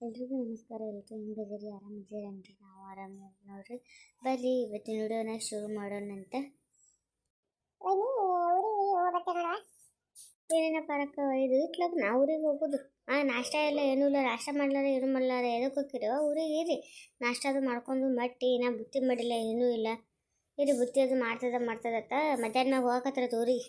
ಎಲ್ರಿಗೂ ನಮಸ್ಕಾರ. ಎಲ್ಲರೂ ಹೆಂಗದಿರಿ ಆರಾಮಿದ್ದೀರನ್ರಿ ನಾವು ಆರಾಮ ನೋಡ್ರಿ. ಬರ್ರಿ ಇವತ್ತಿನ ವಿಡಿಯೋನ ಶುರು ಮಾಡೋಣಂತ ಏನೇನಪ್ಪ ಪರಕ್ಕ ಇದು ಇಟ್ಲಾಗ ನಾ ಊರಿಗೆ ಹೋಗೋದು ಆ ನಾಷ್ಟ ಎಲ್ಲ ಏನೂ ಇಲ್ಲ. ನಾಷ್ಟ ಮಾಡ್ಲಾರ ಏನು ಮಾಡ್ಲಾರ ಎದಕ್ಕೆ ಹೋಗಿರೋ ಊರಿಗೆ ಇರಿ. ನಾಷ್ಟ ಅದು ಮಾಡ್ಕೊಂಡು ಮಟ್ಟಿ ನಾ ಬುತ್ತಿ ಮಾಡಿಲ್ಲ ಏನೂ ಇಲ್ಲ. ಇರಿ ಬುತ್ತಿ ಅದು ಮಾಡ್ತದ ಮಾಡ್ತದತ್ತ ಮಧ್ಯಾಹ್ನ ಹೋಗಕತ್ರ ಊರಿಗೆ.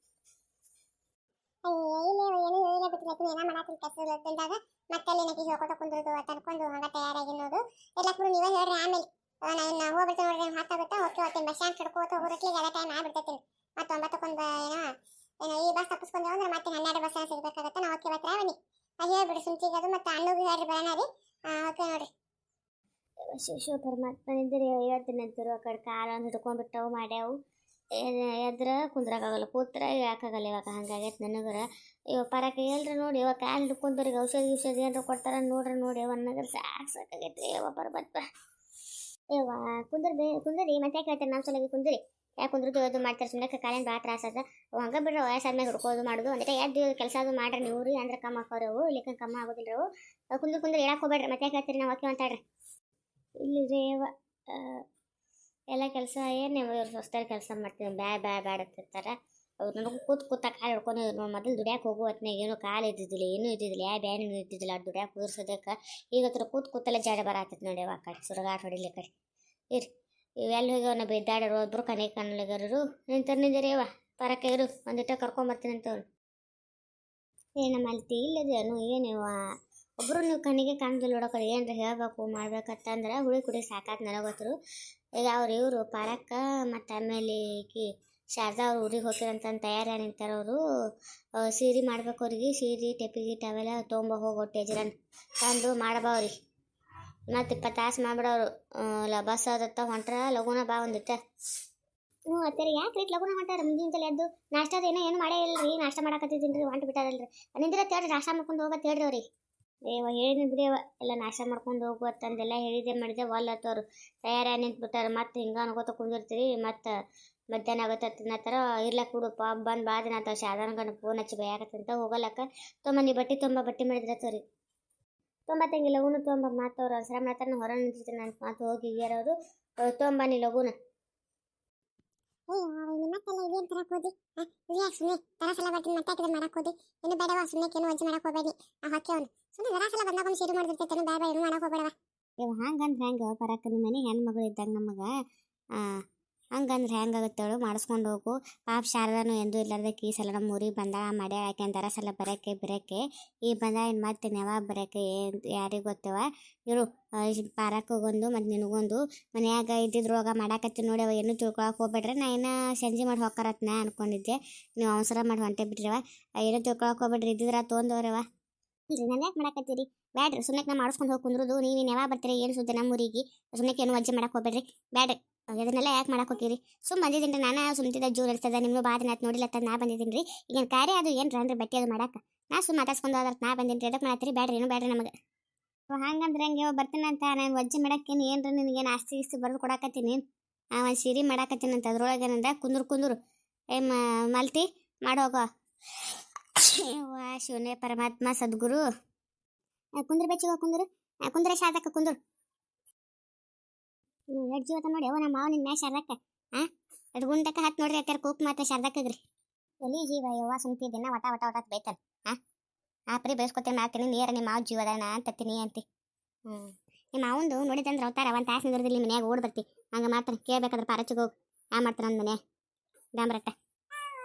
ಇಲ್ಲೇ ಏನು ಬಿಟ್ಟಿಲ್ಲ ಏನೋ ಮಾಡತ್ತೀನಿ ಕೆಲಸ ಮತ್ತೆ ಅಲ್ಲಿ ನಗಿ ಹೇಳ್ಕೊತ ತಯಾರಾಗಿ ನೀವೇ ಹೇಳ್ರಿ ಆಮೇಲೆ. ನಾನು ಹೋಗ್ಬಿಡ್ತೀನಿ ನೋಡ್ರಿ ಹತ್ತಾಗುತ್ತಾ ಓಕೆ ಓದ್ತೀನಿ ಬಸ್ ಸ್ಟ್ಯಾಂಡ್ ಕಡ್ಕೋತ ಎಲ್ಲ ಟೈಮ್ ಮತ್ತೆ ಒಂಬತ್ತಕ್ಕೊಂದು ಏನೋ ಏನೋ ಈ ಬಸ್ ತಪ್ಪಿಸ್ಕೊಂಡು ಅಂದ್ರೆ ಮತ್ತೆ ಹನ್ನೆರಡು ಬಸ್ ನಾವು ಓಕೆ ಬರ್ತಾರೆ ಬನ್ನಿ. ಹೇಳ್ಬಿಡಿ ಸುಮ್ತಿಗೆ ಅದು ಮತ್ತೆ ಹೇಳ್ರಿ ಓಕೆ ಕಡೆ ಕಾಲ ಒಂದು ಹಿಡ್ಕೊಂಡ್ಬಿಟ್ಟವು, ಮಾಡ್ಯಾವು. ಎದ್ರ ಕುಂದ್ರಾಗಲ್ಲ ಕೂತ್ರ ಯಾಕಾಗಲ್ಲ ಇವಾಗ ಹಂಗಾಗೈತೆ ನನಗರ. ಇವಾಗ ಪರಕ ಹೇಳ್ರಿ ನೋಡಿ ಇವಾಗ ಕಾಲು ಹಿಡ್ಕೊಂಡವ್ರಿಗೆ ಔಷಧಿ ಔಷಧಿ ಏನಾರ ಕೊಡ್ತಾರ ನೋಡ್ರಿ ನೋಡಿ ಅನ್ನಗರ ಸಾಕು ಸಾಕಾಗೈತೆ ಯವ್ವ ಪರಮಾತ್ಮ ಇವ ಕುಂದ್ರ ಬೇ, ಕುಂದ್ರಿ, ಮತ್ತೆ ಯಾಕೆ ಹೇಳ್ತಾರೆ ನಮ್ಮ ಸಲಗಿ ಕುಂದ್ರಿ. ಯಾಕೆ ಕುಂದ್ರದು, ಅದು ಮಾಡ್ತಾರೆ ಸುಮ್ಮನೆ ಕಾಲಿನ ಭಾಳ ತ್ರಾಸ ಅದ. ಹಂಗೆ ಬಿಡ್ರಿ ವಯಸ್ಸಾದ್ಮೇಲೆ ಹುಡ್ಕೋದು ಮಾಡೋದು. ಅಂದ್ರೆ ಎದ್ದು ಕೆಲಸ ಅದು ಮಾಡ್ರಿ, ನೀವು ರೀ ಅಂದ್ರೆ ಕಮ್ಮ ಹಾಕೋರವು ಅವು ಇಲ್ಲಿಕ ಕಮ್ಮ ಆಗೋದಿಲ್ಲ ಅವು. ಕುಂದ್ರ ಕುಂದ್ರ ಹೇಳಕ್ಕೆ ಹೋಗ್ಬೇಡ್ರಿ, ಮತ್ತೆ ಯಾಕೆ ಹೇಳ್ತೀರಿ ನಾವು ಹಾಕಿ ಅಂತಾಡ್ರಿ ಇಲ್ಲಿ ರೇವ ಎಲ್ಲ ಕೆಲಸ, ಏನು ಇವ್ರು ಹೊಸ್ದಾಗಿ ಕೆಲಸ ಮಾಡ್ತೀನಿ ಬ್ಯಾ ಬ್ಯಾ ಬ್ಯಾಡ ಅಂತಿರ್ತಾರೆ ಅವ್ರು ನನಗೂ ಕೂತ್ ಕೂತ ಕಾಲು ಹಿಡ್ಕೊಂಡು ನೋಡಿ ಮೊದಲು ದುಡ್ಯಾಕೆ ಹೋಗೋ ಹೊತ್ನಾಗ ಏನು ಕಾಲು ಇದ್ದಿದ್ದಿಲ್ಲ, ಏನೂ ಇದ್ದಿದ್ದಿಲ್ಲ, ಯಾ ಬ್ಯಾನೂ ಇದ್ದಿದ್ದಿಲ್ಲ ಅದು ದುಡ್ಯಾಕೆ ಕೂರ್ಸೋದಕ್ಕೆ. ಈಗ ಹತ್ರ ಕೂತ್ ಕೂತಲ್ಲೇ ಜಾಡ ಬರತ್ತೈತೆ ನೋಡಿ ಅವ ಕಡೆ ಸುರಗಾಟ ಹೊಡಿಲಿ ಕಡೆ. ಇರಿ ಇವೆಲ್ಲ ಹೋಗಿ ಅವನ ಬಿದ್ದಾಡರು ಒಬ್ಬರು ಕನೆ ಕಣ್ಣಲಿಗರು ನಿಂತ ನಿಂದಿರೇವ ಪರಕ್ಕೆ ಇರು, ಒಂದಿಟ್ಟ ಕರ್ಕೊಂಬರ್ತೀನಿ ಅಂತವ್ರು ಏನಮ್ಮಲ್ತಿ ಮಲ್ತಿ ಇಲ್ಲದೇನು ಏನೇವ ಒಬ್ಬರು ನೀವು ಕಣ್ಣಿಗೆ ಕಾಣ್ದಿಲ್ಲ ನೋಡೋಕಡೆ ಏನ್ರ ಹೇಳಬೇಕು, ಮಾಡ್ಬೇಕಂತಂದ್ರೆ ಹುಳಿ ಕುಡಿ ಸಾಕಾತ್ ನನಗೊತ್ತರು ಈಗ ಅವ್ರು ಇವರು ಪಾರಕ್ಕ, ಮತ್ತು ಆಮೇಲೆ ಈಕಿ ಶಾರದಾ ಅವ್ರು ಊರಿಗೆ ಹೋಗಿರಂತ ತಯಾರಿ ನಿಂತಾರ ಅವರು. ಸೀರೆ ಮಾಡ್ಬೇಕು ಅವ್ರಿಗೆ, ಸೀರೆ ಟೆಪಿಗೆ ಅವೆಲ್ಲ ತೊಗೊಂಬ ಹೋಗೋ ಟೇಜರನ್ ತಂದು ಮಾಡಬಾವ್ರಿ ಮತ್ತು ಇಪ್ಪತ್ತು ತಾಸು ಮಾಡ್ಬಿಡೋರು ಲ ಬಸ್ ಅದತ್ತ ಹೊಂಟ್ರ, ಲಗುನ ಬಾ ಒಂದಿತ್ತ ಹ್ಞೂ, ಅತ್ತೇರಿ, ಯಾಕೆ ರೀ ಲಗುನ ಹೊಂಟಾರ ಮುಂದಿನ ಎದ್ದು? ನಾಷ್ಟಾದ ಏನೋ ಏನು ಮಾಡೇ ಇಲ್ಲ ರೀ ನಾಷ್ಟ ಮಾಡಕತ್ತಿದ್ದೀನಿ ರೀ ಹೊಂಟು ಬಿಟ್ಟಾರಲ್ರಿ. ನಿಂದಿರ ತೇಳ್ರಿ ನಾಷ್ಟ ಮಾಡ್ಕೊಂಡು ಹೋಗತ್ತೆ ಹೇಳ್ರಿ ಅವ್ರಿಗೆ. ಏವ ಹೇಳಿದ್ನಿ ಬಿಡಿಯವ ಎಲ್ಲ ನಾಶ ಮಾಡ್ಕೊಂಡು ಹೋಗು ಅಂತಂದೆಲ್ಲ ಹೇಳಿದೆ ಮಾಡಿದೆ ಒಲ್ಲತ್ತವ್ರು ತಯಾರಿ ನಿಂತ್ಬಿಟ್ಟಾರ, ಮತ್ತೆ ಹಿಂಗ ಅನ್ಕೋತ ಕುಂದಿರ್ತೀರಿ, ಮತ್ತೆ ಮಧ್ಯಾಹ್ನ ಆಗುತ್ತೆ ತಿನ್ನತ್ತಾರ ಇರ್ಲಕ್ಕ ಬಿಡು ಬಂದ್ ಬಾ ದಿನ ಆತ ಶಾರದಾನ ಗಂಡ ಫೋನ್ ಹಚ್ಚಿ ಬೈಯಾಕತ್ತಂತ ಹೋಗಲಕ್ಕ ತೊಂಬ ನೀ ಬಟ್ಟೆ ತುಂಬ ಬಟ್ಟೆ ಮಾಡಿದ್ರೆ ತೋರಿ. ತೊಂಬತ್ತಂಗಿಲ್ಲ ಲಗುನ ತೊಂಬ ಮಾತವ್ರು ಅವಸರ ಮಾಡ್ತಾರೆ ಹೊರ ನಿಂತಿರ್ತೀನಿ ಅಂತ ಮಾತು ಹೋಗಿ ಅವರು ತೊಂಬ ನೀ ಲಗುನ. ವೈನಿ ಮತ್ತೆಲ್ಲ ಇದೇನು ತರಕ್ ಹೋದಿ? ಯಾಕೆ ಸುಮ್ಮನೆ ತರಾಸಲ ಬರ್ತೀನಿ, ಮತ್ತೆ ಹಾಕಿದ್ರೆ ಮಾಡಕ್ ಹೋದಿ? ಇನ್ನು ಬೇಡವಾ ಸುಮ್ಮನೆ ಏನು ಅಜ್ಜಿ ಮಾಡಕ್ ಹೋಗ್ಬೇಡಿ. ಆ, ಹೊಕ್ಕೆ ಅವನು. ಸುಮ್ಮನೆ ತರಸಲ ಬಂದಾಗ ಒಂದು ಶೀರು ಮಾಡಿರ್ತೈತೆ ಬೇಡ ಏನು ಮಾಡಕ್ ಹೋಗ್ಬೇಡವಾ ಇವ್ ಹಂಗಂದ್ರೆ ಹೆಂಗೆ? ಪರಕ್ಕ ನಿಮ್ಮ ಮನೆ ಹೆಣ್ಮಗಳು ನಮಗೆ ಹಂಗಂದ್ರೆ ಹೆಂಗಾಗುತ್ತೇಳು ಮಾಡಿಸ್ಕೊಂಡು ಹೋಗು. ಪಾಪ ಶಾರದಾನು ಎಂದೂ ಇಲ್ಲಾರ್ದಕ್ಕೆ ಈ ಸಲ ನಮ್ಮ ಊರಿಗೆ ಬಂದ ಮಾಡ್ಯ ಯಾಕೆಂದಾರ ಸಲ ಬರೋಕ್ಕೆ ಬರೋಕೆ ಈ ಬಂದ ಇನ್ನು ಮತ್ತೆ ನೆವ ಬರೋಕ್ಕೆ ಏನು ಯಾರಿಗೆ ಗೊತ್ತವ? ಇರು ಪಾರಕ್ಕೆ ಹೋಗೊಂದು ಮತ್ತು ನಿನಗೊಂದು. ಮನ್ಯಾಗ ರೋಗ ಮಾಡಾಕತ್ತಿ ನೋಡಿ ಅವ ಏನು ತಿಳ್ಕೊಳಕ್ ಹೋಗ್ಬೇಡ್ರಿ. ನಾ ಏನೋ ಸಂಜೆ ಮಾಡಿ ಹೋಗ್ಕರತ್ನ ಅನ್ಕೊಂಡಿದ್ದೆ. ನೀವು ಅವಸರ ಮಾಡಿ ಹೊಂಟೆ ಬಿಟ್ರವ. ಏನು ತಿಳ್ಕೊಳಕ್ ಹೋಗ್ಬೇಡ್ರಿ. ಇದ್ದಿದ್ರ ತೊಗೊಂಡವ್ರವ ಇಲ್ರಿ, ನಾನು ಯಾಕೆ ಮಾಡಾಕತ್ತೀರಿ? ಬ್ಯಾಡ್ರಿ ಸುಮ್ಮನೆ ನಾ ಮಾಡಿಸ್ಕೊಂಡು ಹೋಗಿ ಕುಂದ್ರದು. ನೀವು ಯಾವಾಗ ಬರ್ತೀರಿ, ಏನು ಸುದ್ದಿ ನಮ್ಮ ಊರಿಗೆ ಸುಮ್ಮನೆ ಏನು ಅಜ್ಜಿ ಮಾಡಕ್ಕೆ ಹೋಗ್ಬೇಡ್ರಿ. ಬ್ಯಾಡ್ರಿ. ಇದನ್ನೆಲ್ಲ ಯಾಕೆ ಮಾಡಕ್ಕೆ ಹೋಗಿರಿ ಸುಮ್ಮ ಬಂದಿದ್ದೀನಿ ರೀ, ನಾನು ಸುಮ್ತಿದ್ದ, ಜೂರ್ ಇರ್ತದೆ ದಿನ ಆಯ್ತು ನೋಡಿಲ್ಲ ಅಂತ ನಾ ಬಂದಿದ್ದೀನಿ ರೀ. ಈಗ ಕಾರ್ಯ ಅದು ಏನು ಅಂದ್ರೆ ಬಟ್ಟೆ ಅದು ಮಾಡಕ್ಕೆ ನಾ ಸುಮ್ಮ ಮಾತಾಡ್ಸ್ಕೊಂಡು ಹೋದ್ರ, ನಾ ಬಂದಿನಿ ರೀ ಅದಕ್ಕೆ ಮಾಡತ್ತೀರಿ? ಬ್ಯಾಡ್ರಿ ಏನು ಬ್ಯಾಡ್ರಿ ನಮಗೆ. ಹಂಗಂದ್ರೆ ಹಂಗೆ ಬರ್ತೀನಿ ಅಂತ ನಾನು ವಜ್ಜೆ ಮಾಡಕ್ಕೇನು ಏನ್ರ ನಿನಗೇನು ಆಸ್ತಿ ಇಸ್ತಿ ಬರೆದು ಕೊಡಕತ್ತೀನಿ. ಆ, ಒಂದು ಸೀರೆ ಮಾಡಾಕತ್ತೀನಿ ಅಂತ, ಅದ್ರೊಳಗೆ ಏನಂದ, ಕುಂದ್ರು ಕುಂದ್ರು, ಏ ಮಲ್ತಿ ಮಾಡೋಗೋ ಶಿವನೇ ಪರಮಾತ್ಮ, ಸದ್ಗುರು. ಕುಂದ್ರ ಬೆಚ್ಚಿಗೋ ಕುಂದ್ರು. ಕುಂದ್ರೆ ಶಾದಕ್ಕೆ ಕುಂದ್ರು. ಎಷ್ಟು ಜೀವತ ನೋಡಿ. ಅವ ನಮ್ಮ ಮಾವ ನಿನ್ನ ಮ್ಯಾ ಶಾರದಕ್ಕ. ಹಾಂ ಅದು ಗುಂಡಕ್ಕ ಹತ್ತು ನೋಡ್ರಿ ಅತ್ತಾರ ಕೂಕ್ ಮಾತ ಶಾರದಕ್ಕಗ್ರಿ. ಎಲ್ಲಿ ಜೀವ, ಯವ್ವ ದಿನ ವಟ ವಟ ವಟ ಬೈತಾನೆ ಆ? ಪರಿ ಬೈಸ್ಕೊತೇನೆ ಮಾಡ್ತೀನಿ ನೀರ ನಿಮ್ಮ ಮಾವ ಜೀವದಾನ ಅಂತತ್ತೀನಿ ಅಂತಿ ಹ್ಞೂ ನಿಮ್ಮ ಮಾವಂದು ನೋಡಿದಂದ್ರೆ ಅವತಾರ ಒಂದು ತಾಸು ನಿಂದ್ರದಿಲ್ಲ ಮನ್ಯಾಗ ಓಡ್ ಬರ್ತಿ. ಹಂಗೆ ಮಾಡ್ತಾನೆ, ಕೇಳ್ಬೇಕಾದ್ರೆ ಪರಚಿಗೆ ಹೋಗಿ. ಯಾ ಮಾಡ್ತಾನೆ ಅಂದ ಮನೆ ಡಾಂಬ್ರಟ್ಟ.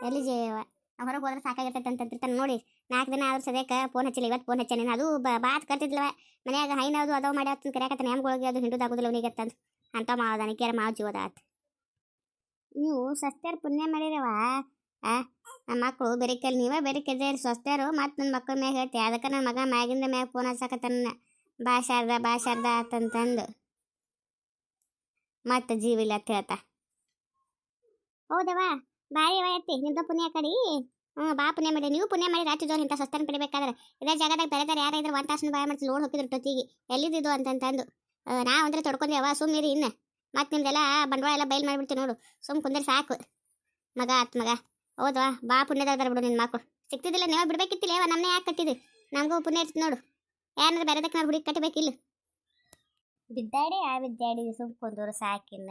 ಎಲ್ಲಿ ಜೀವ ಹೊರಗೆ ಹೋದ್ರೆ ಸಾಕಾಗಿರ್ತೈತೆ ಅಂತಂತಿರ್ತಾನೆ ನೋಡಿ. ನಾಲ್ಕು ದಿನ ಆದ್ರೂ ಸದ್ಯಕ್ಕೆ ಫೋನ್ ಹಚ್ಚಿಲ್ಲ, ಇವತ್ತು ಫೋನ್ ಹಚ್ಚಾನೆ ಅದು ಬಾತ್ ಕರ್ತಿದ್ಲವ. ಮನ್ಯಾಗ ಹೈನದು, ಅದಾವ ಮಾಡಿ ಆತನ ಕರೆಯಕತ್ತಾನೆ ಹೋಗಿ ಅದು ಹಿಂಡುದಾಗೋದಿಲ್ಲ ಅವನಿಗೆ ಅಂತಂದು ಅಂತ ಕೇರ ಮಾವ ಜೀವದ ಆತ. ನೀವು ಸ್ವಸ್ಥರು ಪುಣ್ಯ ಮಾಡಿರವ ಆ? ನಮ್ಮ ಮಕ್ಕಳು ಕೆಲ, ನೀವೇ ಬೆರಿಕಿದ್ದೀರಿ ಸ್ವಸ್ಥರು ಮತ್ತು ನನ್ನ ಮಕ್ಕಳ ಮ್ಯಾಗ ಹೇಳ್ತಿ, ಅದಕ್ಕೆ ನನ್ನ ಮಗ ಮ್ಯಾಗಿಂದ ಮ್ಯಾಗ ಫೋನ್ ಹಚ್ಚಕತ್ತಾನ ಬಾ ಶಾರದ, ಬಾ ಅಂತಂತಂದು ಮತ್ತೆ ಜೀವಿಲ್ಲ ಅಂತ ಹೇಳ್ತಾ. ಹೌದವಾ ಬಾರಿ ಎತ್ತಿ, ನಿಮ್ದು ಪುಣ್ಯ ಕಡಿ? ಹ್ಞೂ ಬಾ ಪುಣ್ಯ ಮಾಡಿ, ನೀವು ಪುಣ್ಯ ಮಾಡಿ, ರಾತ್ರಿ ಜೋರು ಇಂಥ ಸ್ವಸ್ಥನ ಪಡಿಬೇಕಾದ್ರೆ, ಇದೇ ಜಾಗದಾಗ ಬೇರೆ ಬೇರೆ ಯಾರಾದ್ರೂ ಒಂದು ತಾಸು ಬಾಯ ಮಾಡ್ಸಿ ಲೋಡ್ ಹೋಗಿದ್ರು ಟೊತ್ತಿಗೆ ಎಲ್ಲಿದ್ದು ಅಂತಂತಂದು. ನಾವು ಅಂದ್ರೆ ಸುಮ್ಮನೆ ಸುಮ್ಮನಿರಿ ಇನ್ನು. ಮತ್ತೆ ನಿಮ್ದೆಲ್ಲ ಬಂಡವಾಳ ಎಲ್ಲ ಬಯಲು ಮಾಡಿಬಿಡ್ತೀವಿ ನೋಡು. ಸುಮ್ಮ ಕುಂದ್ರೆ ಸಾಕು. ಮಗ ಆತ್ ಮಗ. ಹೌದವಾ, ಬಾ ಪುಣ್ಯದಾಗ ಬಿಡು ನಿನ್ನ ಮಕ್ಕಳು ಸಿಕ್ತಿದ್ದಿಲ್ಲ ನೀವು ಬಿಡ್ಬೇಕಿತ್ತಿಲ್ಲ ಯಾವ ನಮ್ಮನೆ ಯಾಕೆ ಕಟ್ಟಿದ್ದು? ನಮಗೂ ಪುಣ್ಯ ಇರ್ತಿ ನೋಡು. ಯಾರನ್ನ ಬೇರೆದಕ್ಕೆ ನಾವು ಹುಡುಗಿ ಕಟ್ಟಬೇಕಿಲ್ಲ ಬಿದ್ದಾಡಿ, ಆ ಬಿದ್ದಾಡಿ ಸುಮ್ಮ ಕುಂದೂರು ಸಾಕಿನ್ನ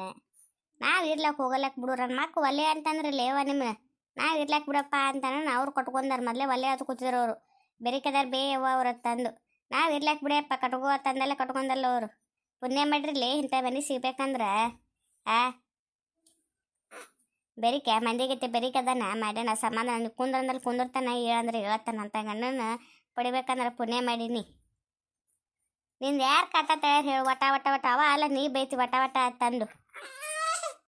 ನಾವು ಇರ್ಲಕ್ಕೆ ಹೋಗಲಕ್ಕೆ ಬಿಡು ನನ್ನ ಮಕ್ಳು ಒಲ್ಲೆ ಅಂತಂದ್ರೆ ಲೇವ ನಿಮ್ಮ ನಾವು ಇರ್ಲಕ್ಕೆ ಬಿಡಪ್ಪ ಅಂತಾನ ಅವ್ರು ಕಟ್ಕೊಂಡಾರ ಮೊದಲೇ ಒಲೆ ಅದು ಕೂತಿದ್ರು ಅವರು. ಬೇರೆ ಕದಾರ ಬೇಯವ್ವ ಅವ್ರ ತಂದು. ನಾವು ಇರ್ಲಕ್ಕೆ ಬಿಡಪ್ಪ, ಕಟ್ಕೋ ತಂದೆಲ್ಲ ಕಟ್ಕೊಂಡಲ್ಲ ಅವರು. ಪುಣ್ಯ ಮಾಡಿರ್ಲಿ ಇಂಥ ಮನೆ ಸಿಗ್ಬೇಕಂದ್ರೆ, ಆ? ಬೆರಿಕೆ, ಮಂದಿಗೈತೆ ಬೆರಿಕದನ ಮಾಡ್ಯಾನ, ಸಮಾಧಾನ ಕುಂದ್ರಂದಲ್ಲಿ ಕುಂದಿರ್ತಾನ ಹೇಳಂದ್ರೆ ಹೇಳ್ತಾನ ಅಂತ ಗಂಡನ ಪಡಿಬೇಕಂದ್ರೆ ಪುಣ್ಯ ಮಾಡೀನಿ. ನಿಂದು ಯಾರು ಕಾಟ ತಯಾರು ಹೇಳು, ವಟ ವಟ ವಟ, ಅವ ಅಲ್ಲ, ನೀ ಬೈತಿ ವಟ ವಟ ತಂದು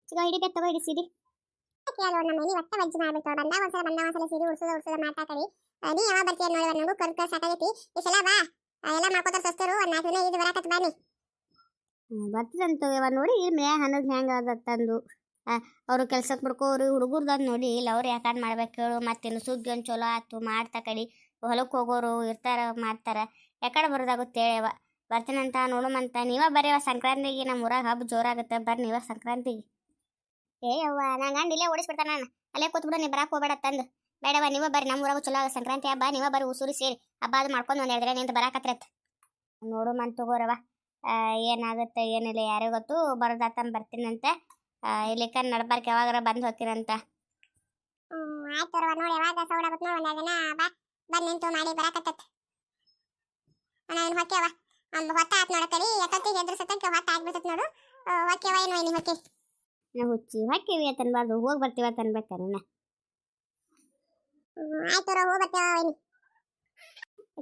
ಚಿಗ ಹಿಡಿಬೇಕು ತಗೋ ನಮ್ಮ ಇಲ್ಲಿ ಮಾಡ್ಬಿಟ್ಟು ಬಂದಾಗ ಒಂದ್ಸಲ ಬಂದ ಸೀರೆ ಉಡ್ಸೋದು ಮಾತಾಡಿ ನೀ ಯಾವಾಗ ಬರ್ತೀಯ ನೋಡಿ ನನಗೂ ಕರ್ಕ ಸಾಕಾಗೈತಿ ಈ ಸಲ ಬಾ. ಎಲ್ಲ ಮಾಡ್ಕೋತಾರ ಸಸ್ತರು ಒಂದ್ ನಾಲ್ಕು ಇದು ಬರಾಕತ್ ಬಾ ನೀ ಬರ್ತದಂತ ಇವ ನೋಡಿ ಮೇ ಹನ್ನೊಂದು ಹೆಂಗೆ ಅದ ತಂದು. ಅವರು ಕೆಲ್ಸಕ್ಕೆ ಬಿಡ್ಕೋರು ಹುಡುಗರ್ದು ನೋಡಿ ಇಲ್ಲ ಅವ್ರು ಯಾಕಂದ್ ಮಾಡ್ಬೇಕು ಹೇಳು ಮತ್ತೇನು ಸುಗ್ಗಿ ಒಂದು ಚಲೋ ಆಯ್ತು ಮಾಡ್ತಾ ಕಡಿ. ಹೊಲಕ್ಕೆ ಹೋಗೋರು ಇರ್ತಾರ ಮಾಡ್ತಾರ. ಯಾಕಡೆ ಬರೋದಾಗುತ್ತೆ ಹೇಳವ ಬರ್ತೀನಂತ ನೋಡುಮಂತ ನೀವ ಬರೀವ ಸಂಕ್ರಾಂತಿಗೆ ನಮ್ಮ ಊರಾಗ ಹಬ್ಬ ಜೋರಾಗುತ್ತೆ ಬರ್ರಿ ನೀವ ಸಂಕ್ರಾಂತಿಗೆ. ಏ ಅವ್ವ ನಾ ಗಂಡ ಇಲ್ಲೇ ಓಡಿಸ್ಬಿಡ್ತಾನ ನಾನು. ಅಲ್ಲೇ ಕೂತ್ಬಿಡು ನೀ ಬರಕ್ಕೆ ಹೋಗ್ಬೇಡ ತಂದು. ಬೇಡವ ನೀವ ಬರ್ರಿ ನಮ್ಮ ಊರಾಗ ಚಲೋ ಸಂಕ್ರಾಂತಿ ಹಬ್ಬ ನೀವ ಬರ್ರಿ ಉಸೂರಿ ಸೇರಿ. ಹಬ್ಬ ಅದು ಮಾಡ್ಕೊಂಡು ಒಂದು ನಿಂತು ಬರಾಕತ್ರತ್. ನೋಡುಮಂತ ತಗೋರವ ಆ, ಏನಾಗುತ್ತೆ ಏನಿಲ್ಲ ಯಾರಿಗೂ ಗೊತ್ತು. ಬರೋದಾತಂದು ಬರ್ತೀನಂತೆ. ಇಲ್ಲಿಕ ನಡ್ಬಾರ್ಕ್ ಯಾವಾಗಾರ ಬಂದು ಹೋಗ್ತೀನಂತ ಆಯ್ತು ನೋಡಿ ಯಾವಾಗ ಸೌಡ ಒಂದ್ ದಿನ ಬಾ ಬಂದ್ ನಿಂತು ಮಾಡಿ ಬರಾಕತ್ತತ್. ನಾನು ಹೊಕ್ಕೆವ ಒಂದು ಹೊತ್ತ ಆತ್ ನೋಡಕಡಿ ಎತ್ತೊತ್ತಿಗೆ ಎದ್ರ ಸತ್ತಕ್ಕೆ ಹೊತ್ತ ಆಗ್ಬಿಡ್ತತ್ ನೋಡು. ಆ, ಹೊಕ್ಕೆವ ಏನು ವೈನಿ ಹೊಕ್ಕೆ. ನಾವು ಹುಚ್ಚಿ ಹೊಕ್ಕಿವಿ ಅಂತನ್ಬಾರ್ದು ಹೋಗಿ ಬರ್ತೀವ ಅಂತನ್ಬೇಕ ನನ್ನ ಆಯ್ತು ಹೋಗಿ ಬರ್ತೇವ ವೈನಿ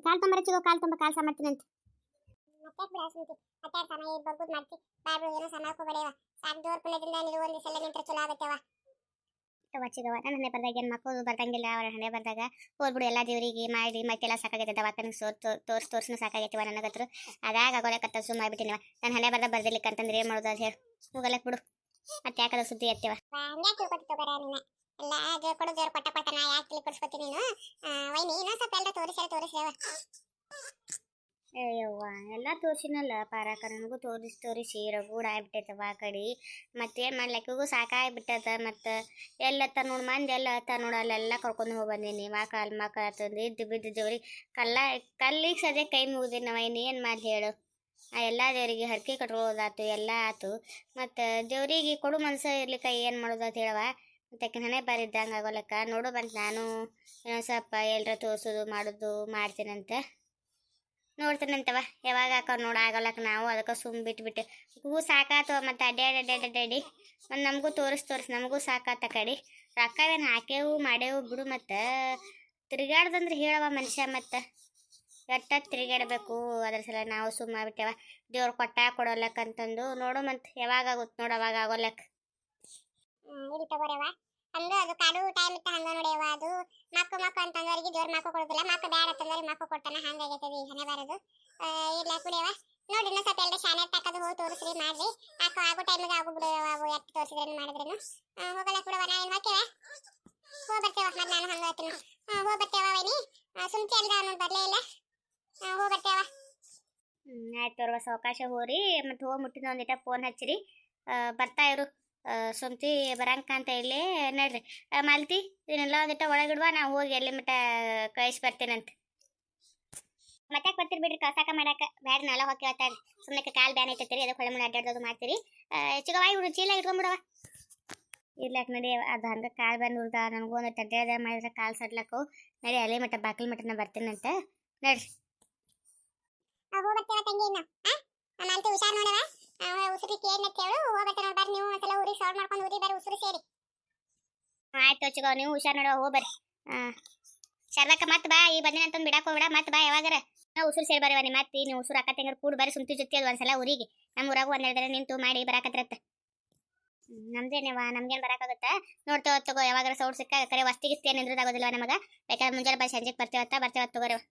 ಕಾಲ್ ತೊಂಬರ ಚಿಗೋ ಕಾಲ್ ತೊಂಬ ಕಾಲ್ ಸಾಮಾಡ್ತೀನಂತ ಮತ್ತೆ ಬಿಡ ಸುಂತಿ ಮತ್ತೆ ಸಮಯ ಬಗ್ಗುದ್ ಮಾಡ್ತಿ ಬಾಬು ಏನೋ ಬರೆಯವ ಸಾಕ್ ಒಂದು ಸಲ ನಿಂತ್ರ ಆಗತ್ತೇವ ಚಿಗವ ನನ್ನ ಹಣೆ ಬರ್ದಾಗ ಏನು ಮಕ್ಕಳು ಬರ್ದಂಗಿಲ್ಲ ಅವ್ರ ಹಣೆ ಬರ್ದಾಗ ಹೋಗ್ಬಿಡು ಎಲ್ಲಾ ದೇವರಿಗೆ ಮಾಡಿ ಮತ್ತೆಲ್ಲ ಸಾಕಾಗೈತೆ ದವಾಖಾನಿಗೆ ಸೋ ತೋರ್ಸ್ ತೋರ್ಸ್ನು ಸಾಕಾಗೈತಿವ ನನಗತ್ರ ಅದಾಗ ಆಗೋಲಕತ್ತ ಸುಮ್ಮ ಆಗ್ಬಿಟ್ಟಿನಿವ ನನ್ನ ಹಣೆ ಬರ್ದ ಬರ್ದಿರ್ಲಿಕ್ಕೆ ಅಂತಂದ್ರೆ ಏನು ಮಾಡೋದು ಅದು ಹೇಳಿ ಹೋಗಲಕ್ ಬಿಡು ಮತ್ತೆ ಯಾಕದ ಸುದ್ದಿ ಎತ್ತಿವ ಎಲ್ಲ ಕೊಡು ಜೋರ್ ಕೊಟ್ಟ ಕೊಟ್ಟ ನಾ ಯಾಕೆ ಕೊಡ್ಸ್ಕೊತೀನಿ ನೀನು ವೈನಿ ಇನ್ನೊಂದ್ ಸ್ವಲ್ಪ ಎಲ್ಲ ತೋರಿಸ್ಯಾರ ಅಯ್ಯವ್ವ, ಎಲ್ಲ ತೋರ್ಸಿನಲ್ಲ ಪಾರಾಕ ನನಗೂ ತೋರಿಸಿ ತೋರಿಸಿ ರಗೂಡ ಆಗ್ಬಿಟ್ಟೈತವ ಆ ಕಡೆ. ಮತ್ತೇನು ಮಾಡ್ಲಿಕ್ಕಿಗೂ ಸಾಕಾಗ್ಬಿಟ್ಟದ ಮತ್ತು ಎಲ್ಲತ್ತ ನೋಡಿ, ಮಂದಿ ಎಲ್ಲ ಅತ್ತ ನೋಡಿ, ಅಲ್ಲೆಲ್ಲ ಕರ್ಕೊಂಡು ಹೋಗಿ ಬಂದೀನಿ. ವಾ ಕಾಲು ಮಕ್ಕಳು ಅಂತಂದು ಇದ್ದು ಬಿದ್ದು ದೇವ್ರಿಗೆ ಕಲ್ಲ, ಕಲ್ಲಿಗೆ ಸದ್ಯ ಕೈ ಮುಗಿದಿನವ ಏನು ಮಾಡಿ ಹೇಳು. ಆ ಎಲ್ಲ ದೇವರಿಗೆ ಹರಕೆ ಕಟ್ಕೊಳ್ಳೋದಾತು ಎಲ್ಲ ಆತು. ಮತ್ತು ದೇವರಿಗೆ ಕೊಡು ಮನಸ್ಸು ಇರ್ಲಿಕ್ಕೆ, ಏನು ಮಾಡೋದಾತು ಹೇಳವ ಮತ್ತೆ ಹಣೆ ಬಾರಿದ್ದಂಗೆ ಆಗೋಲಕ್ಕ. ನೋಡು ಬಂತು ನಾನು ಇನ್ನೊಂದು ಸ್ವಲ್ಪ ಎಲ್ಲರ ತೋರಿಸೋದು, ಮಾಡೋದು, ಮಾಡ್ತೀನಂತೆ. ನೋಡ್ತೀನಂತವ. ಯಾವಾಗ ಹಾಕೋ ನೋಡ ಆಗೋಲಕ್ಕ ನಾವು ಅದಕ್ಕೆ ಸುಮ್ಮ ಬಿಟ್ಬಿಟ್ಟು. ಹೂ ಸಾಕಾತ ಮತ್ತು ಅಡ್ಡಾಡಿ ಅಡ್ಡಾಡಿ ಅಡ್ಡಾಡಿ ಮತ್ತು ನಮಗೂ ತೋರಿಸ್ ತೋರಿಸ್, ನಮಗೂ ಸಾಕಾತ ಕಡಿ. ರೊಕ್ಕವೇನು ಹಾಕೇವು ಮಾಡೇವು ಬಿಡು ಮತ್ತು. ತಿರುಗಾಡ್ದಂದ್ರೆ ಹೇಳವ ಮನುಷ್ಯ ಮತ್ತು. ಎಟ್ಟ ತಿರುಗಾಡಬೇಕು ಅದ್ರ ಸಲ ನಾವು ಸುಮ್ಮ ಬಿಟ್ಟೆವ ದೇವ್ರು ಕೊಟ್ಟ ಕೊಡೋಲಕ್ಕಂತಂದು ನೋಡು ಮತ್ತು ಯಾವಾಗ ಆಗುತ್ತೆ ನೋಡು, ಅವಾಗ ಆಗೋಲಕ್ಕ ತಗೋರವ ಅಂದು ಕಾಡು ಟೈಮ್ ಇತ್ತ ಹಂಗ ನೋಡ್ಯವ ಅದು. ಮಕ್ಕು ಮಕ್ಕು ಅಂತಂದವರಿಗೆ ಜೋರ್ ಮಕ್ಕು ಕೊಡುದಿಲ್ಲ. ಮಕ್ಕು ಬ್ಯಾಡ ಅಂತಂದವ್ರಿಗೆ ಮಕ್ಕು ಕೊಡ್ತಾನ. ಹಂಗಾಗೈತದ ಈ ಹಣೆ ಬಾರದು. ಇಲ್ಲ ಕುಡಿಯವ ನೋಡಿ ಇನ್ನೊಂದ್ ಸ್ವಲ್ಪ ಎಲ್ಲ ಶಾನೆ ತಕ್ಕದು ಹೋಗಿ ತೋರಿಸ್ರಿ, ಮಾಡ್ರಿ. ಆಕ ಆಗೋ ಟೈಮಿಗೆ ಆಗು ಬಿಡೋ, ಅವು ಎಷ್ಟು ತೋರಿಸಿದ್ರೇನು ಮಾಡಿದ್ರೇನು. ಹೋಗಲ್ಲ ಕೂಡ ನಾ ಏನು ಹೋಗ್ತೇವೆ ಹೋಗಿ ಬರ್ತೇವ ಮತ್ತೆ ನಾನು ಹಂಗ ಹೋಗ್ತೀನಿ. ಹೋಗಿ ಬರ್ತೇವ ವೈನಿ. ಸುಮ್ಕೆ ಅಲ್ದ ಅವನು ಬರ್ಲೇ ಇಲ್ಲ. ಹೋಗಿ ಬರ್ತೇವ ಆಯ್ತು ಅವ್ರ ಅವಕಾಶ ಹೋರಿ. ಮತ್ತೆ ಹೋಗಿ ಮುಟ್ಟಿದ ಒಂದಿಟ ಫೋನ್ ಹಚ್ಚಿರಿ. ಬರ್ತಾ ಇರು. ಆ, ಸುಮ್ತಿ ಬರಂಕ ಅಂತ ಇಲ್ಲಿ ನಡ್ರಿ. ಮಲ್ತಿ ಇದನ್ನೆಲ್ಲ ಒಂದಿಟ್ಟ ಒಳಗಿಡುವ. ನಾವು ಹೋಗಿ ಎಲ್ಲಿ ಮಟ್ಟ ಕಳಿಸಿ ಬರ್ತೇನಂತ. ಮತ್ತೆ ಬರ್ತೀರಿ ಬಿಡ್ರಿ ಕಸಾಕ ಮಾಡಾಕ? ಬ್ಯಾಡ ನಾಲ ಹೋಗಿ ಹೇಳ್ತಾರೆ ಸುಮ್ಮನೆ ಕಾಲ್ ಬ್ಯಾನ್ ಐತೈತಿರಿ ಅದಕ್ಕೆ ಹೊಳೆ ಅಡ್ಡಾಡ್ದು ಅಡ್ಡಾಡೋದು ಮಾಡ್ತೀರಿ. ಚಿಗವಾಯಿ ಹುಡು ಚೀಲ ಇಟ್ಕೊಂಡ್ಬಿಡವ ಇರ್ಲಾಕ ನಡಿ ಅದು ಹಂಗೆ ಕಾಲ್ ಬ್ಯಾನ್ ಉಳ್ದ ನನಗೂ ಒಂದು ಅಡ್ಡಾಡ ಮಾಡಿದ್ರೆ ಕಾಲು ಸಡ್ಲಕ್ಕು ನಡಿ ಅಲೆ ಮಟ್ಟ ಬಾಕಲ್ ಮಟ್ಟ ನಾ ಬರ್ತೇನಂತ. ನಡ್ರಿ. ಹೋಗಿ ಬರ್ತೇವ ತಂಗಿ ನೋಡವ ಉಸುರಿ ಕೇಳಿ ಕೇಳು ಹೋಗಿ ಬರ್ತಾರ ಬರ್ರಿ ನೀವು ಒಂದ್ಸಲ ಊರಿ ಸೌಂಡ್ ಮಾಡ್ಕೊಂಡು ಊರಿ ಬರ್ರಿ ಉಸಿರು ಸೇರಿ. ಆಯ್ತು ಚಿಗೋ, ನೀವು ಹುಷಾರ್ ನೋಡುವ ಹೋಗ್ಬರ್ರಿ ಹಾಂ ಶಾರದಕ್ಕ ಮತ್ತೆ ಬಾ, ಈ ಬಂದಿನ ಅಂತಂದು ಬಿಡಕ್ಕೆ ಹೋಗ್ಬೇಡ, ಮತ್ತೆ ಬಾ ಯಾವಾಗಾರ. ನಾವು ಉಸಿರು ಸೇರಿ ಬರೀವ ನಿಮ್ಮ ಮತ್ತೆ ನೀವು ಉಸಿರು ಅಕ್ಕ ತಂಗರು ಕೂಡಿ ಬರೀ ಸುಮ್ತಿ ಜೊತೆ ಅದು ಒಂದ್ಸಲ ಊರಿಗೆ. ನಮ್ಮ ಊರಾಗ ಒಂದೆರಡು ನಿಂತು ಮಾಡಿ ಬರಾಕತ್ರತ್ತ. ನಮ್ದೇನೇವ ನಮ್ಗೇನು ಬರಾಕಾಗತ್ತ? ನೋಡ್ತೇವ ತಗೋ ಯಾವಾಗಾರ ಸೌಡ್ ಸಿಕ್ಕ ಕರೆ, ವಸ್ತಿಗಿಸ್ತಿ ಏನು ನಿಂದ್ರದಾಗೋದಿಲ್ಲ ನಮಗೆ? ಬೇಕಾದ್ರೆ ಮುಂಜಾನೆ ಬಾ ಸಂಜೆಗೆ ಬರ್ತೀವತ್ತ, ಬರ್ತೇವತ್ತ ತಗೋರವ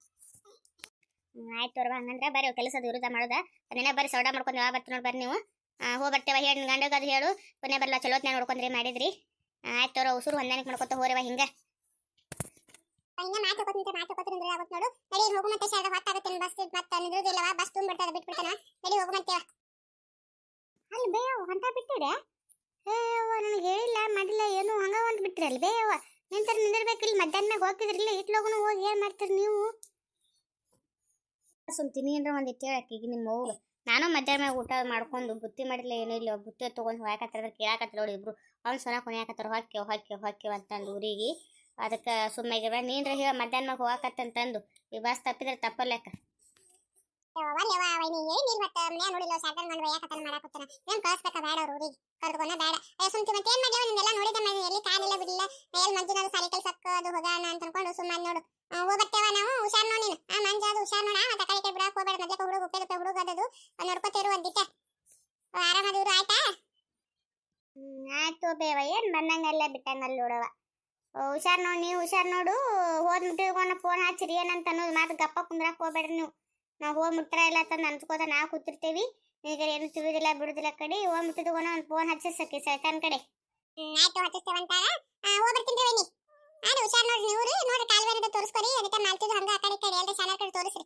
ಆಯ್ತು ತೋರ್ವ. ಹಂಗಂದ್ರೆ ಬರ್ರಿ ಕೆಲಸದ ವಿರುದ್ಧ ಮಾಡೋದ. ಅದನ್ನೇ ಬರ್ರಿ ಸೌಡ ಮಾಡ್ಕೊಂಡು ಯಾವ ಬರ್ತೀನಿ ನೋಡಿ ಬರ್ರಿ ನೀವು. ಹೋಗಿ ಬರ್ತೇವ ಹೇಳಿ ಗಂಡಗ ಅದು ಹೇಳು. ಕೊನೆ ಬರಲ್ಲ ಚಲೋತ್ನ ನೋಡ್ಕೊಂಡ್ರಿ ಮಾಡಿದ್ರಿ. ಆಯ್ತು ತೋರ ಉಸುರು ಹೊಂದಾಣಿಕೆ ಮಾಡ್ಕೊತ ಹೋರವ ಹಿಂಗ. ಇನ್ನ ಮಾತು ಕೊಟ್ಟು ಮಾತು ಕೊಟ್ಟು ಅಂದ್ರೆ ಆಗುತ್ತೆ ನೋಡು. ನಡಿ ಹೋಗು ಮತ್ತೆ ಶಾಲೆ ಹೊತ್ತಾಗುತ್ತೆ ಬಸ್ ಮತ್ತೆ ನಿದ್ರದಿಲ್ಲವ ಬಸ್ ತುಂಬಿಡ್ತದ ಬಿಟ್ಬಿಡ್ತಾನ. ನಡಿ ಹೋಗು ಮತ್ತೆ? ಅಲ್ಲಿ ಬೇಯವ ಹೊಂಟ ಬಿಟ್ಟಿಡೆ ಏ ನನಗೆ ಹೇಳಿಲ್ಲ ಮಾಡಿಲ್ಲ ಏನು ಹಂಗ ಅಂತ ಬಿಟ್ರಿ ಅಲ್ಲಿ ಬೇಯವ ನಿಂತರ ನಿಂದಿರ್ಬೇಕಿಲ್ಲ ಮಧ್ಯಾಹ್ನ ಮ್ಯಾಗ ಇಟ್ಲೋಗು ಹೋಗಿ ಏನು ಮಾಡ್ತೀರಿ ನೀವು? ಸುಮ್ತೀನಿ ಅಂದ್ರೆ ಒಂದು ಇಟ್ಟು ಈಗ ನಿಮ್ಮ ಅವ್ಗ ನಾನು ಮಧ್ಯಾಹ್ನ ಮ್ಯಾಗ ಊಟ ಮಾಡ್ಕೊಂಡು ಬುತ್ತಿ ಮಾಡಿಲ್ಲ ಏನೂ ಇಲ್ಲ, ಬುತ್ತಿ ತೊಗೊಂಡು ಹೋಗಾಕತ್ತಾರ ಕೇಳಾಕತ್ತಾರ ನೋಡಿ ಇಬ್ರು. ಅವ್ನು ಸೊನ ಕೊನೆಯಾಕತ್ತಾರ ಹೊಕ್ಕೆವ್ ಹೊಕ್ಕೆವ್ ಹೊಕ್ಕೆವ್ ಅಂತಂದು ಊರಿಗೆ. ಅದಕ್ಕೆ ಸುಮ್ಮನೆ ನೀನ್ರ ಹೇಳ, ಮಧ್ಯಾಹ್ನ ಮ್ಯಾಗ ಹೋಗಾಕತ್ತಂತಂದು ಈ ಬಸ್ ತಪ್ಪಿದ್ರೆ ತಪ್ಪಲ್ಲಕ್ಕ ಸುಮ್ಮನೆ ನೋಡು. ಹೋಗ್ಬರ್ತೇವ ನಾವು ಹುಷಾರ್ ನೋಡಿ ಆ ಮಂಜ ಅದು ಹುಷಾರ್ ನೋಡ ಮತ್ತೆ ಕೈ ಕೈ ಬಿಡಕ್ ಹೋಗ್ಬೇಡ ಮೊದ್ಲಕ್ಕೆ ಹುಡುಗ ಉಪ್ಪೆ ಹುಡುಗ ಅದದು ನೋಡ್ಕೊತಿರು ಒಂದಿಟ್ಟ ಆರಾಮದಿರು ಆಯ್ತಾ ಆಯ್ತು ಬೇವ ಏನು ಬಂದಂಗಲ್ಲ ಬಿಟ್ಟಂಗಲ್ಲ ನೋಡವ ಹುಷಾರ್ ನೋಡಿ ನೀವು ಹುಷಾರ್ ನೋಡು ಹೋದ್ ಮುಟ್ಟಿರ್ಕೊಂಡು ಫೋನ್ ಹಚ್ಚಿರಿ ಏನಂತ ಅನ್ನೋದು ಮಾತು ಗಪ್ಪ ಕುಂದ್ರಾಕ್ ಹೋಗ್ಬೇಡ್ರಿ ನೀವು ನಾವು ಹೋಗಿ ಮುಟ್ರ ಇಲ್ಲ ತಂದು ಅನ್ಸ್ಕೋತ ನಾವು ಕೂತಿರ್ತೀವಿ ಈಗ ಏನು ತಿಳಿದಿಲ್ಲ ಬಿಡುದಿಲ್ಲ ಕಡೆ ಹೋಗಿ ಮುಟ್ಟಿದ್ಕೊಂಡು ಒಂದು ಫೋನ್ ಹಚ್ಚಿಸಕ್ಕೆ ಸೈತಾನ್ ಕಡೆ ಆಯ್ತು ಹಚ್ಚಿಸ್ತೇವಂತಾರ ಹೋಗ್ಬರ್ತೀನಿ ಆದ್ರೆ ಹುಷಾರ್ ನೋಡ್ರಿ ನೀವು ನೋಡ್ರಿ ಕಾಲ್ ಬೇರೆ ತೋರಿಸ್ಕೊರಿ ಅದಕ್ಕೆ ಮಾಡ್ತಿದ್ದು ಹಂಗ ಆ ಕಡೆ ಕಡೆ ಕಡೆ ತೋರಿಸ್ರಿ.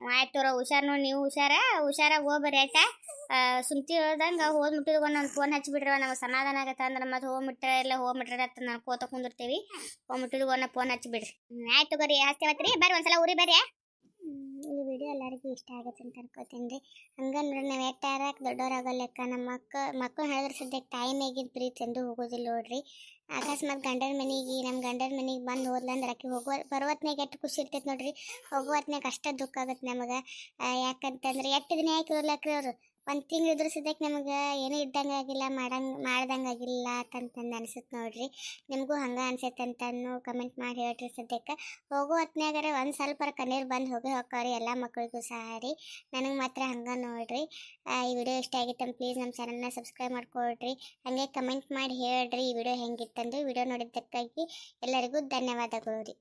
ಆಯ್ತು ಹುಷಾರ್ ನೋಡಿ ನೀವು ಹುಷಾರ. ಹುಷಾರಾಗಿ ಹೋಗ್ಬರಿ ಆಯ್ತಾ? ಸುಮ್ತಿ ಹೇಳ್ದಂಗೆ ಹೋಗಿ ಮುಟ್ಟಿದ್ಕೊಂಡು ಒಂದು ಫೋನ್ ಹಚ್ಚಿಬಿಟ್ರವ ನಮಗೆ ಸಮಾಧಾನ ಆಗತ್ತೆ ಅಂದ್ರೆ ಮತ್ತೆ ಹೋಗಿ ಮುಟ್ರ ಇಲ್ಲ ಹೋಗಿ ಮುಟ್ರ ಅಂತ ನಾನು ಕೋತ ಕುಂದಿರ್ತೀವಿ. ಹೋಗಿ ಮುಟ್ಟಿದ್ಕೊಂಡು ಫೋನ್ ಹಚ್ಚಿಬಿಡ್ರಿ ಆಯ್ತು ಬರ್ರಿ ಹಚ್ತೇವತ್ರಿ ಬರ್ರಿ ಒಂದ್ಸಲ ಊರಿ ಬರ್ರಿ. ಈ ವಿಡಿಯೋ ಎಲ್ಲರಿಗೂ ಇಷ್ಟ ಆಗುತ್ತೆ ಅಂತ ಅನ್ಕೋತೀನಿ ರೀ. ಹಂಗಂದ್ರೆ ನಾವು ಎಟ್ಟಾರಕ್ಕೆ ದೊಡ್ಡವರಾಗಲ್ಲಕ್ಕ ನಮ್ಮ ಮಕ್ಕ ಮಕ್ಕಳು ಹೇಳಿದ್ರೆ ಸದ್ಯಕ್ಕೆ ಟೈಮ್ ಆಗಿದ್ದು ಪ್ರೀತಿ ಎಂದು ಹೋಗೋದಿಲ್ಲ ನೋಡ್ರಿ. ಅಕಸ್ಮಾತ್ ಗಂಡನ ಮನೆಗೆ ನಮ್ಮ ಗಂಡನ ಮನೆಗೆ ಬಂದು ಹೋದ್ಲಂದ್ರೆ ಆಕೆ ಹೋಗುವ ಬರುವತ್ನಾಗ ಎಷ್ಟು ಖುಷಿ ಇರ್ತೈತೆ ನೋಡ್ರಿ. ಹೋಗುವತ್ನಾಗ ಅಷ್ಟ ದುಃಖ ಆಗುತ್ತೆ ನಮಗೆ. ಯಾಕಂತಂದ್ರೆ ಎಷ್ಟು ದಿನ ಯಾಕೆ ಇರ್ಲಕ್ರಿ ಅವರು? ಒಂದು ತಿಂಗಳು ಇದ್ರ ಸದ್ಯಕ್ಕೆ ನಮಗೆ ಏನೂ ಇದ್ದಂಗೆ ಆಗಿಲ್ಲ, ಮಾಡಂಗೆ, ಮಾಡ್ದಂಗೆ ಆಗಿಲ್ಲ ಅಂತಂದು ಅನ್ಸುತ್ತೆ ನೋಡ್ರಿ. ನಿಮಗೂ ಹಂಗೆ ಅನ್ಸೈತೆ ಅಂತನೂ ಕಮೆಂಟ್ ಮಾಡಿ ಹೇಳ್ರಿ ಸದ್ಯಕ್ಕೆ. ಹೋಗೋ ಹೊತ್ನ್ಯಾಗಾರ ಒಂದು ಸ್ವಲ್ಪ ಕಣ್ಣೀರು ಬಂದು ಹೋಗಿ ಹೋಗ್ತಾವ್ರಿ ಎಲ್ಲ ಮಕ್ಕಳಿಗೂ ಸಹ ರೀ. ನನಗೆ ಮಾತ್ರ ಹಂಗೆ ನೋಡ್ರಿ. ಈ ವಿಡಿಯೋ ಇಷ್ಟ ಆಗಿತ್ತು ಪ್ಲೀಸ್ ನಮ್ಮ ಚಾನಲ್ನ ಸಬ್ಸ್ಕ್ರೈಬ್ ಮಾಡ್ಕೊಳ್ರಿ. ಹಾಗೆ ಕಮೆಂಟ್ ಮಾಡಿ ಹೇಳ್ರಿ ಈ ವಿಡಿಯೋ ಹೆಂಗಿತ್ತಂದು. ವಿಡಿಯೋ ನೋಡಿದ್ದಕ್ಕಾಗಿ ಎಲ್ಲರಿಗೂ ಧನ್ಯವಾದಗಳು ರೀ.